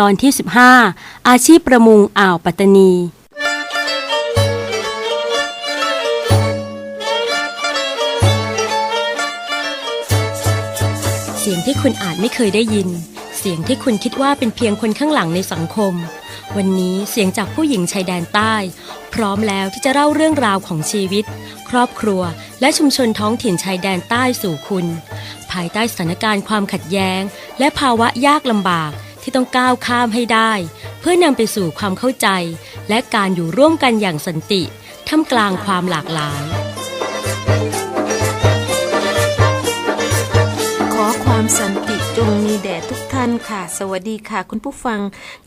ตอนที่ 15 อาชีพประมงอ่าวปัตตานี เสียงที่คุณอาจไม่เคยได้ยิน เสียงที่คุณคิดว่าเป็นเพียงคนข้างหลังในสังคม วันนี้เสียงจากผู้หญิงชายแดนใต้ พร้อมแล้วที่จะเล่าเรื่องราวของชีวิต ครอบครัว และชุมชนท้องถิ่นชายแดนใต้สู่คุณ ภายใต้สถานการณ์ความขัดแย้ง และภาวะยากลำบาก ที่ต้องก้าวข้ามให้ได้ เพื่อนำไปสู่ความเข้าใจ และการอยู่ร่วมกันอย่างสันติท่ามกลางความหลากหลาย ขอความสันติจงมีแด่ทุ กท่านค่ะ สวัสดีค่ะ คุณผู้ฟัง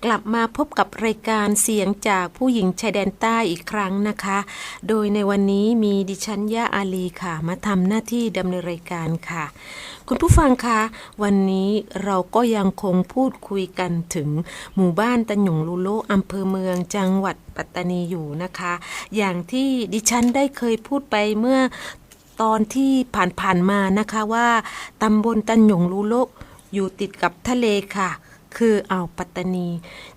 กลับมาพบกับรายการเสียงจากผู้หญิงชายแดนใต้อีกครั้งนะคะ โดยในวันนี้มีดิฉันย่าอาลีค่ะ มาทำหน้าที่ดำเนินรายการค่ะ คุณผู้ฟังคะวันนี้เราก็ยังคงพูดคุยกันถึงหมู่บ้านตันหยงลูโลอำเภอเมืองจังหวัดปัตตานีอยู่นะคะ อย่างที่ดิฉันได้เคยพูดไปเมื่อตอนที่ผ่านๆมานะคะว่าตำบลตันหยงลูโล อยู่ติดกับทะเลค่ะ คืออ่าวปัตตานี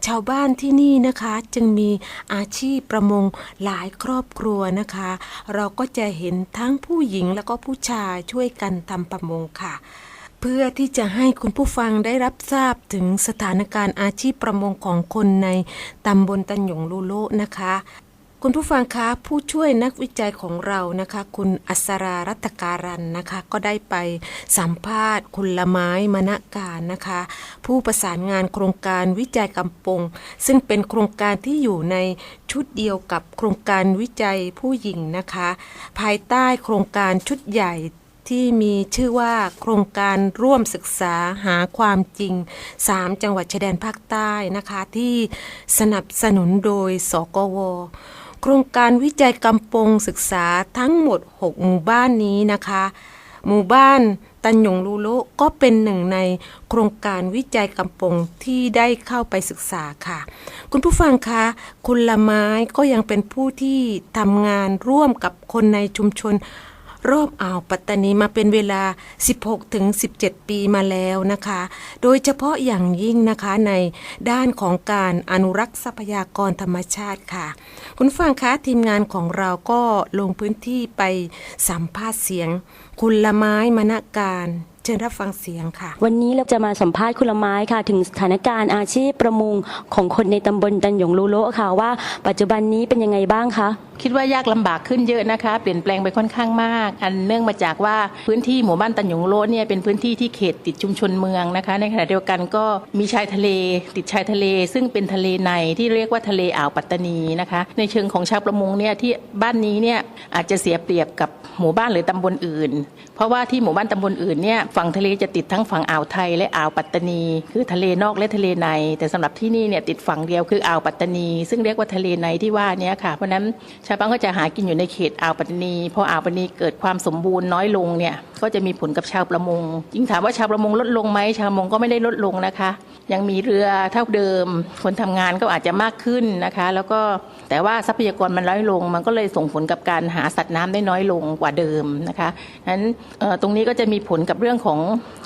ชาวบ้านที่นี่นะคะจึงมีอาชีพประมงหลายครอบครัวนะคะ เราก็จะเห็นทั้งผู้หญิงแล้วก็ผู้ชายช่วยกันทำประมงค่ะเพื่อที่จะให้คุณผู้ฟังได้รับทราบถึงสถานการณ์อาชีพประมงของคนในตำบลตันหยงลูโลนะคะ คุณผู้ฟังคะผู้ช่วยนักวิจัยของเรานะคะ คุณอัศรารัตการันนะคะ ก็ได้ไปสัมภาษณ์ คุณละไม้มณการนะคะ ผู้ประสานงานโครงการวิจัยกำปง ซึ่งเป็นโครงการที่อยู่ในชุดเดียวกับโครงการวิจัยผู้หญิงนะคะ ภายใต้โครงการชุดใหญ่ที่มีชื่อว่าโครงการร่วมศึกษาหาความจริง 3 จังหวัดชายแดนภาคใต้นะคะ ที่สนับสนุนโดยสกว โครงการวิจัยกำปงศึกษาทั้งหมด 6 หมู่บ้านนี้นะคะ หมู่บ้านตันหยงลูโลก็เป็นหนึ่งในโครงการวิจัยกำปงที่ได้เข้าไปศึกษาค่ะ คุณผู้ฟังคะ คุณละไม้ก็ยังเป็นผู้ที่ทำงานร่วมกับคนในชุมชน รอบอ่าวปัตตานีมาเป็นเวลา 16ถึง17 ปีมาแล้วนะคะ โดยเฉพาะอย่างยิ่งนะคะในด้านของการอนุรักษ์ทรัพยากรธรรมชาติค่ะ คุณฟังคะทีมงานของเราก็ลงพื้นที่ไปสัมภาษณ์เสียง คุณละไม้มณการเชิญรับฟังเสียงค่ะ วันนี้เราจะมาสัมภาษณ์คุณละไม้ค่ะ ถึงสถานการณ์อาชีพประมงของคนในตำบลตันหยงลูโลค่ะว่า ปัจจุบันนี้เป็นยังไงบ้างคะ คิดว่ายากลำบากขึ้นเยอะนะคะ เปลี่ยนแปลงไปค่อนข้างมาก อันเนื่องมาจากว่าพื้นที่หมู่บ้านตันหยงโลเนี่ยเป็นพื้นที่ที่เขตติดชุมชนเมืองนะคะ ในขณะเดียวกันก็มีชายทะเล ติดชายทะเล ซึ่งเป็นทะเลในที่เรียกว่าทะเลอ่าวปัตตานีนะคะ ในเชิงของชาวประมงเนี่ยที่บ้านนี้เนี่ยอาจจะเสียเปรียบกับหมู่บ้านหรือตำบลอื่น เพราะว่าที่หมู่บ้านตำบลอื่นเนี่ยฝั่งทะเลจะติดทั้งฝั่งอ่าวไทยและอ่าวปัตตานี คือทะเลนอกและทะเลใน แต่สำหรับที่นี่เนี่ยติดฝั่งเดียวคืออ่าวปัตตานี ซึ่งเรียกว่าทะเลในที่ว่านี้ค่ะเพราะฉะนั้นชาวบ้านก็จะหากินอยู่ในเขตอ่าวปัตตานีพออ่าวปัตตานีเกิดความสมบูรณ์น้อยลงเนี่ยก็จะมีผลกับชาวประมงยิ่งถามว่าชาวประมงลดลงไหมชาวประมงก็ไม่ได้ลดลงนะคะ ยังมีเรือเท่าเดิม คนทำงานก็อาจจะมากขึ้นนะคะ แล้วก็แต่ว่าทรัพยากรมันน้อยลง มันก็เลยส่งผลกับการหาสัตว์น้ำได้น้อยลงกว่าเดิมนะคะนั้นตรงนี้ก็จะมีผลกับเรื่องของ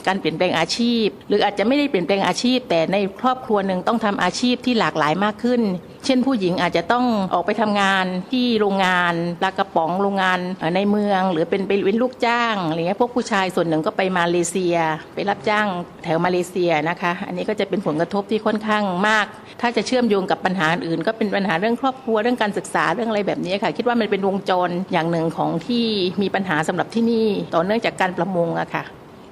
การเปลี่ยนแปลงอาชีพ หรืออาจจะไม่ได้เปลี่ยนแปลงอาชีพ แต่ในครอบครัวหนึ่งต้องทำอาชีพที่หลากหลายมากขึ้น เช่นผู้หญิงอาจจะต้องออกไปทำงานที่โรงงานปลากระป๋องโรงงานในเมือง หรือเป็นไปเป็นลูกจ้างอะไรเงี้ยพวกผู้ชายส่วนหนึ่งก็ไปมาเลเซีย ไปรับจ้างแถวมาเลเซียนะคะ อันนี้ก็จะเป็นผลกระทบที่ค่อนข้างมาก ถ้าจะเชื่อมโยงกับปัญหาอื่น ก็เป็นปัญหาเรื่องครอบครัวเรื่องการศึกษาเรื่องอะไรแบบนี้ค่ะ คิดว่ามันเป็นวงจรอย่างหนึ่งของที่มีปัญหาสำหรับที่นี่ ต่อเนื่องจากการประมงอะค่ะ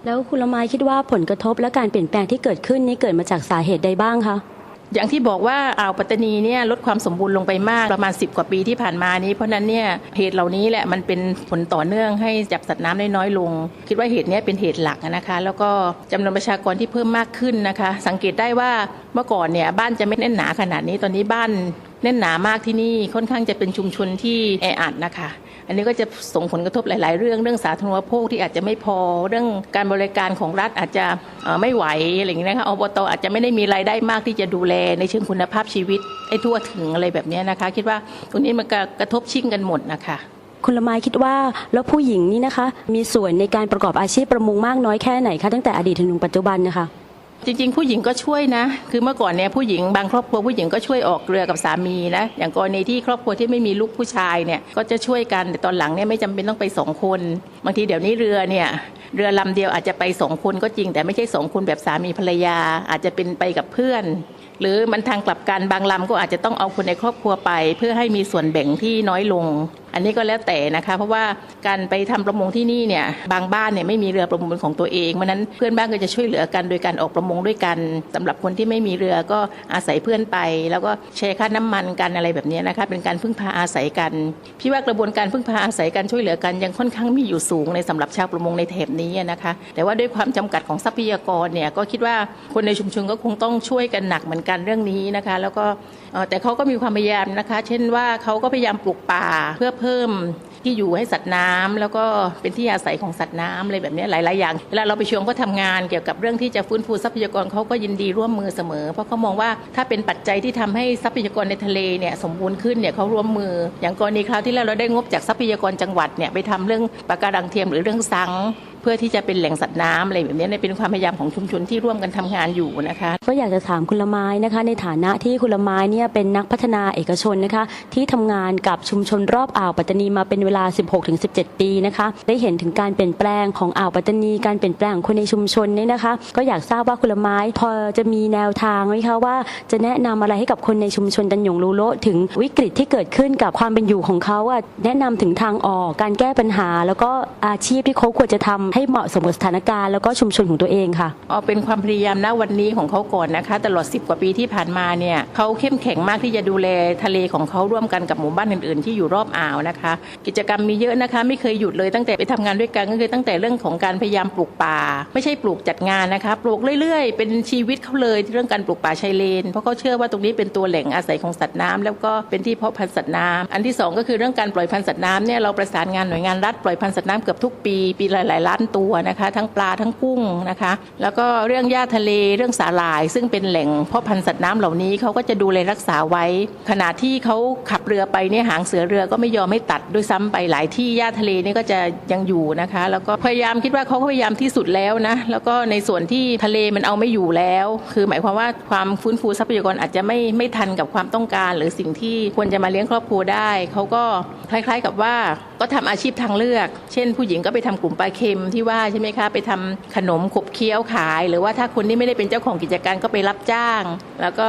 แล้วคุณละไมคิดว่าผลกระทบและการเปลี่ยนแปลงที่เกิดขึ้นนี้เกิดมาจากสาเหตุใดบ้างคะ อย่างที่บอกว่าอ่าวปัตตานีเนี่ยลดความสมบูรณ์ลงไปมากประมาณ 10 กว่าปีที่ผ่านมานี้เพราะนั้นเนี่ยเหตุเหล่านี้แหละมันเป็นผลต่อเนื่องให้จับสัตว์น้ำได้น้อยลง คิดว่าเหตุนี้เป็นเหตุหลักนะคะ แล้วก็จำนวนประชากรที่เพิ่มมากขึ้นนะคะ สังเกตได้ว่าเมื่อก่อนเนี่ยบ้านจะไม่แน่นหนาขนาดนี้ตอนนี้บ้าน แน่นหนามากที่นี่ค่อนข้างจะเป็นชุมชนที่แออัดนะคะ อันนี้ก็จะส่งผลกระทบหลาย ๆ เรื่องเรื่องสาธารณูปโภคที่อาจจะไม่พอเรื่องการบริการของรัฐอาจจะไม่ไหวอะไรอย่างนี้นะคะอบตอาจจะไม่ได้มีรายได้มากที่จะดูแลในเชิงคุณภาพชีวิตให้ทั่วถึงอะไรแบบนี้นะคะ คิดว่าตรงนี้มันกกระทบชิ่งกันหมดนะคะคุณละไมคิดว่าแล้วผู้หญิงนี่นะคะ มีส่วนในการประกอบอาชีพประมงมากน้อยแค่ไหนคะตั้งแต่อดีตถึงปัจจุบันนะคะ จริงๆ ผู้หญิงก็ช่วยนะ คือเมื่อก่อนเนี่ยผู้หญิงบางครอบครัวผู้หญิงก็ช่วยออกเรือกับสามีนะอย่างกรณีที่ครอบครัวที่ไม่มีลูกผู้ชายเนี่ยก็จะช่วยกันแต่ตอนหลังเนี่ยไม่จำเป็นต้องไปสองคนบางทีเดี๋ยวนี้เรือเนี่ยเรือลำเดียวอาจจะไปสองคนก็จริง แต่ไม่ใช่สองคนแบบสามีภรรยา อาจจะเป็นไปกับเพื่อน หรือมันทางกลับกันบางลำก็อาจจะต้องเอาคนในครอบครัวไป เพื่อให้มีส่วนแบ่งที่น้อยลงอันนี้ก็แล้วแต่นะคะเพราะว่าการไปทำประมงที่นี่เนี่ยบางบ้านเนี่ยไม่มีเรือประมงเป็นของตัวเองเพราะนั้นเพื่อนบ้านก็จะช่วยเหลือกันโดยการออกประมงด้วยกันสำหรับคนที่ไม่มีเรือก็อาศัยเพื่อนไป แล้วก็แชร์ค่าน้ำมันกันอะไรแบบนี้นะคะเป็นการพึ่งพาอาศัยกันพี่ว่ากระบวนการพึ่งพาอาศัยกันช่วยเหลือกันยังค่อนข้างมีอยู่สูงในสำหรับชาวประมงในแถบนี้นะคะแต่ว่าด้วยความจำกัดของทรัพยากรเนี่ยก็คิดว่าคนในชุมชนก็คงต้องช่วยกันหนักเหมือนกันเรื่องนี้นะคะ แล้วก็แต่เขาก็มีความพยายามนะคะ เช่นว่าเขาก็พยายามปลูกป่าเพื่อเพิ่มที่อยู่ให้สัตว์น้ำแล้วก็เป็นที่อาศัยของสัตว์น้ำอะไรแบบนี้หลาย ๆ อย่างเวลาเราไปชวนเขาทำงานเกี่ยวกับเรื่องที่จะฟื้นฟูทรัพยากรเขาก็ยินดีร่วมมือเสมอ เพราะเขามองว่าถ้าเป็นปัจจัยที่ทำให้ทรัพยากรในทะเลเนี่ยสมบูรณ์ขึ้นเนี่ยเขาร่วมมือ อย่างกรณีคราวที่แล้วเราได้งบจากทรัพยากรจังหวัดเนี่ยไปทำเรื่องปะการังเทียมหรือเรื่องสัง เพื่อที่จะเป็นแหล่งสัตว์น้ำอะไรแบบนี้เนี่ยเป็นความพยายามของชุมชนที่ร่วมกันทำงานอยู่นะคะ ก็อยากจะถามคุณละไม้นะคะ ในฐานะที่คุณละไม้เนี่ยเป็นนักพัฒนาเอกชนนะคะ ที่ทำงานกับชุมชนรอบอ่าวปัตตานีมาเป็นเวลา 16-17 ปีนะคะ ได้เห็นถึงการเปลี่ยนแปลงของอ่าวปัตตานีการเปลี่ยนแปลงของคนในชุมชนเนี่ยนะคะ ก็อยากทราบว่าคุณละไม้พอจะมีแนวทางไหมคะว่าจะแนะนำอะไรให้กับคนในชุมชนตันหยงลูโลถึงวิกฤตที่เกิดขึ้นกับความเป็นอยู่ของเขาอะแนะนำถึงทางออกการแก้ปัญหา แล้วก็อาชีพที่เขาควรจะทำให้เหมาะสมกับสถานการณ์แล้วก็ชุมชนของตัวเองค่ะอ๋อเป็นความพยายามณวันนี้ของเขาก่อนนะคะ ตลอด 10 กว่าปีที่ผ่านมาเนี่ยเขาเข้มแข็งมากที่จะดูแลทะเลของเขาร่วมกันกับหมู่บ้านอื่นๆ ที่อยู่รอบอ่าวนะคะ กิจกรรมมีเยอะนะคะ ไม่เคยหยุดเลยตั้งแต่ไปทำงานด้วยกันก็คือตั้งแต่เรื่องของการพยายามปลูกป่า ไม่ใช่ปลูกจัดงานนะคะปลูกเรื่อยๆ เป็นชีวิตเขาเลยเรื่องการปลูกป่าชายเลน เพราะเขาเชื่อว่าตรงนี้เป็นตัวแหล่งอาศัยของสัตว์น้ำแล้วก็เป็นที่เพาะพันธุ์สัตว์น้ำอันที่สองก็คือเรื่องการปล่อยพันธุ์สัตว์น้ำเนี่ยเราประสานงานหน่วยงานรัฐปล่อยพันธุ์สัตว์น้ำเกือบทุกปีปีหลายๆล้านตัวนะคะ ทั้งปลาทั้งกุ้งนะคะ แล้วก็เรื่องหญ้าทะเลเรื่องสาหร่าย ซึ่งเป็นแหล่งเพาะพันธุ์สัตว์น้ำเหล่านี้เขาก็จะดูแลรักษาไว้ ขณะที่เขาขับเรือไปเนี่ยหางเสือเรือก็ไม่ยอมไม่ตัดด้วยซ้ำไปหลายที่หญ้าทะเลนี่ก็จะยังอยู่นะคะ แล้วก็พยายามคิดว่าเขาพยายามที่สุดแล้วนะแล้วก็ในส่วนที่ทะเลมันเอาไม่อยู่แล้ว คือหมายความว่าความฟื้นฟูทรัพยากรอาจจะไม่ไม่ทันกับความต้องการ หรือสิ่งที่ควรจะมาเลี้ยงครอบครัวได้เขาก็คล้าย ๆกับว่า ก็ทำอาชีพทางเลือก เช่น ผู้หญิงก็ไปทำกลุ่มปลาเค็มที่ว่าใช่ไหมคะ ไปทำขนมขบเคี้ยวขาย หรือว่าถ้าคนที่ไม่ได้เป็นเจ้าของกิจการก็ไปรับจ้าง แล้วก็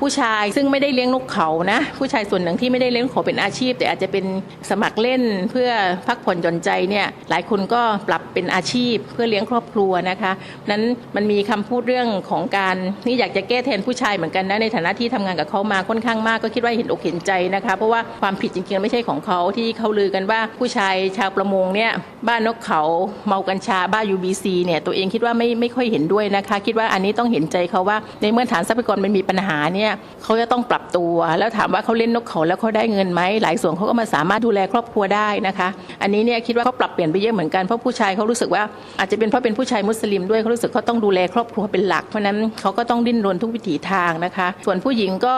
ผู้ชายซึ่งไม่ได้เลี้ยงนกเขานะ ผู้ชายส่วนหนึ่งที่ไม่ได้เลี้ยงเขาเป็นอาชีพ แต่อาจจะเป็นสมัครเล่นเพื่อพักผ่อนหย่อนใจเนี่ยหลายคนก็ปรับเป็นอาชีพเพื่อเลี้ยงครอบครัวนะคะนั้นมันมีคำพูดเรื่องของการนี่อยากจะแก้แทนผู้ชายเหมือนกันนะในฐานะที่ทำงานกับเขามาค่อนข้างมากก็คิดว่าเห็นอกเห็นใจนะคะ เพราะว่าความผิดจริงๆไม่ใช่ของเขาที่เขาลือกันว่าผู้ชายชาวประมงเนี่ยบ้านนกเขาเมากัญชาบ้า UBC เนี่ยตัวเองคิดว่าไม่ไม่ค่อยเห็นด้วยนะคะ คิดว่าอันนี้ต้องเห็นใจเขาว่า ในเมื่อฐานทรัพยากรมันมีปัญหาเนี่ยเขาจะต้องปรับตัว แล้วถามว่าเขาเล่นนกเขาแล้วเขาได้เงินไหมหลายส่วนเขาก็มาสามารถดูแลครอบครัวได้นะคะ อันนี้เนี่ยคิดว่าเขาปรับเปลี่ยนไปเยอะเหมือนกันเพราะผู้ชายเขารู้สึกว่าอาจจะเป็นเพราะเป็นผู้ชายมุสลิมด้วยเขารู้สึกเขาต้องดูแลครอบครัวเป็นหลักเพราะนั้นเขาก็ต้องดิ้นรนทุกวิถีทางนะคะ ส่วนผู้หญิงก็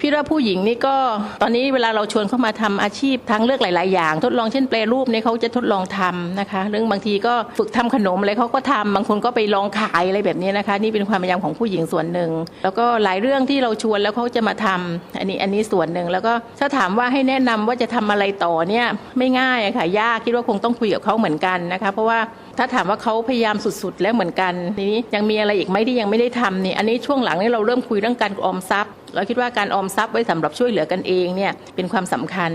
พี่ว่าผู้หญิงนี่ก็ตอนนี้เวลาเราชวนเขามาทำอาชีพทางเลือกหลาย ๆ อย่าง ทดลองเช่นแปรรูปเนี่ยเขาจะทดลองทำนะคะ เรื่องบางทีก็ฝึกทำขนมอะไรเขาก็ทำบางคนก็ไปลองขายอะไรแบบนี้นะคะ นี่เป็นความพยายามของผู้หญิงส่วนหนึ่ง แล้วก็หลายเรื่องที่เราชวนแล้วเขาจะมาทำอันนี้อันนี้ส่วนหนึ่งแล้วก็ถ้าถามว่าให้แนะนำว่าจะทำอะไรต่อเนี่ยไม่ง่ายอะค่ะยากคิดว่าคงต้องคุยกับเขาเหมือนกันนะคะ เพราะว่าถ้าถามว่าเขาพยายามสุดๆ แล้วเหมือนกันทีนี้ยังมีอะไรอีกไหมที่ยังไม่ได้ทำนี่อันนี้ช่วงหลังนี่เราเริ่มคุยเรื่องการออมทรัพย์ เราคิดว่าการออมทรัพย์ไว้สำหรับช่วยเหลือกันเองเนี่ยเป็นความสำคัญ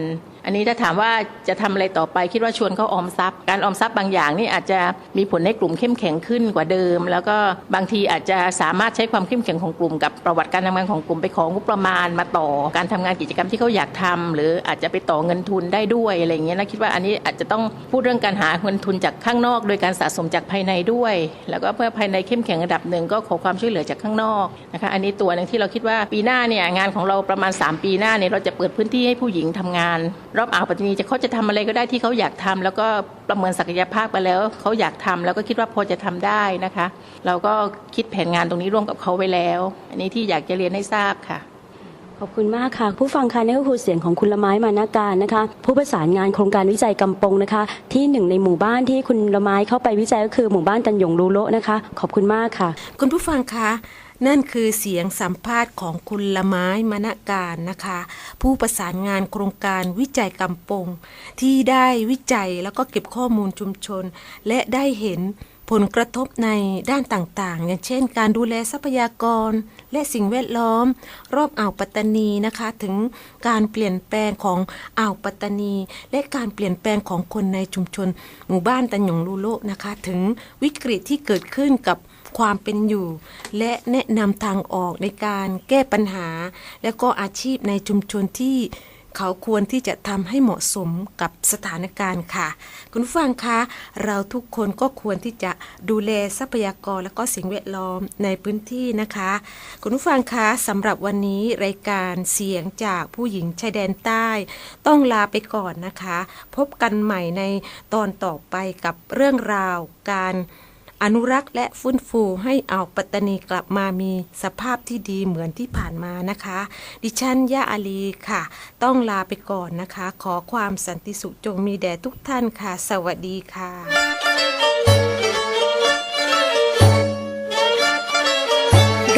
อันนี้ถ้าถามว่าจะทำอะไรต่อไปคิดว่าชวนเขาออมทรัพย์ การออมทรัพย์บางอย่างนี่อาจจะมีผลให้กลุ่มเข้มแข็งขึ้นกว่าเดิม แล้วก็บางทีอาจจะสามารถใช้ความเข้มแข็งของกลุ่ม กับประวัติการทำงานของกลุ่มไปของงบประมาณมาต่อ การทำงานกิจกรรมที่เขาอยากทำหรืออาจจะไปต่อเงินทุนได้ด้วยอะไรเงี้ยนะคิดว่าอันนี้อาจจะต้องพูดเรื่องการหาเงินทุนจากข้างนอก โดยการสะสมจากภายในด้วย แล้วก็เมื่อภายในเข้มแข็งระดับหนึ่งก็ขอความช่วยเหลือจากข้างนอกนะคะอันนี้ตัวหนึ่งที่เราคิดว่าปีหน้าเนี่ยงานของเราประมาณ 3 ปีหน้าเนี่ยเราจะเปิดพื้นที่ให้ผู้หญิงทำงานรอบอ่าวปัตตานีจะเขาจะทำอะไรก็ได้ที่เขาอยากทำแล้วก็ประเมินศักยภาพไปแล้วเขาอยากทำแล้วก็คิดว่าพอจะทำได้นะคะ เราก็คิดแผนงานตรงนี้ร่วมกับเขาไว้แล้ว อันนี้ที่อยากจะเรียนให้ทราบค่ะขอบคุณมากค่ะ ผู้ฟังคะนี่ก็คือเสียงของคุณละไม้มานาการนะคะ ผู้ประสานงานโครงการวิจัยกำปงนะคะ ที่หนึ่งในหมู่บ้านที่คุณละไม้เข้าไปวิจัยก็คือหมู่บ้านตันหยงรูโละนะคะ ขอบคุณมากค่ะ คุณผู้ฟังคะ นั่นคือเสียงสัมภาษณ์ของคุณละไม้มณการนะคะ ผู้ประสานงานโครงการวิจัยกำปง ที่ได้วิจัยแล้วก็เก็บข้อมูลชุมชน และได้เห็นผลกระทบในด้านต่างๆ อย่างเช่น การดูแลทรัพยากร และสิ่งแวดล้อม รอบอ่าวปัตตานีนะคะ ถึงการเปลี่ยนแปลงของอ่าวปัตตานี และการเปลี่ยนแปลงของคนในชุมชน หมู่บ้านตันหยงลูโลนะคะ ถึงวิกฤตที่เกิดขึ้นกับ ความเป็นอยู่ และแนะนำทางออกในการแก้ปัญหา และก็อาชีพในชุมชนที่เขาควรที่จะทำให้เหมาะสมกับสถานการณ์ค่ะ คุณผู้ฟังคะ เราทุกคนก็ควรที่จะดูแลทรัพยากรและก็สิ่งแวดล้อมในพื้นที่นะคะ คุณผู้ฟังคะสำหรับวันนี้รายการเสียงจากผู้หญิงชายแดนใต้ ต้องลาไปก่อนนะคะ พบกันใหม่ในตอนต่อไปกับเรื่องราวการ อนุรักษ์และฟื้นฟูให้อ่าปัตตานีกลับมามีสภาพที่ดีเหมือนที่ผ่านมานะคะ ดิฉันย่าอาลีค่ะ ต้องลาไปก่อนนะคะ ขอความสันติสุขจงมีแด่ทุกท่านค่ะ สวัสดีค่ะ